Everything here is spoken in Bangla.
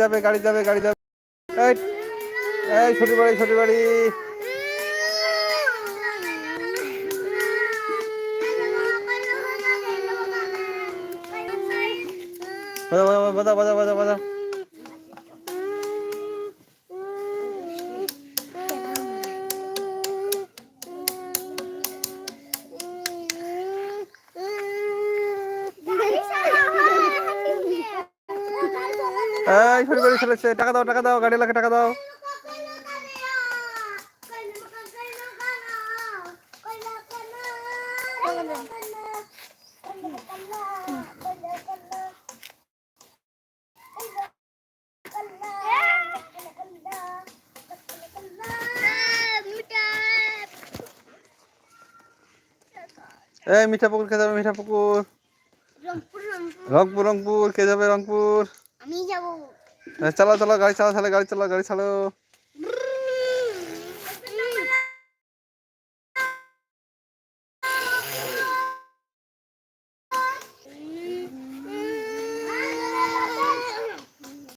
যাবে, গাড়ি যাবে গাড়ি যাবে। এই এই, ছোট বাড়ি ছোট বাড়ি। বাজা বাজা বাজা বাজা। বাজা এই ছোটি বাড়ি চলেছে টাকা দাও টাকা দাও গাড়ি লাগে টাকা দাও। এই মিঠা পুকুর কে যাবে মিঠা পুকুর। রংপুর রংপুর। কে যাবে রংপুর। আমি যাব। এই চালাও চালাও গাড়ি চালাও তাহলে গাড়ি চালাও গাড়ি চালাও।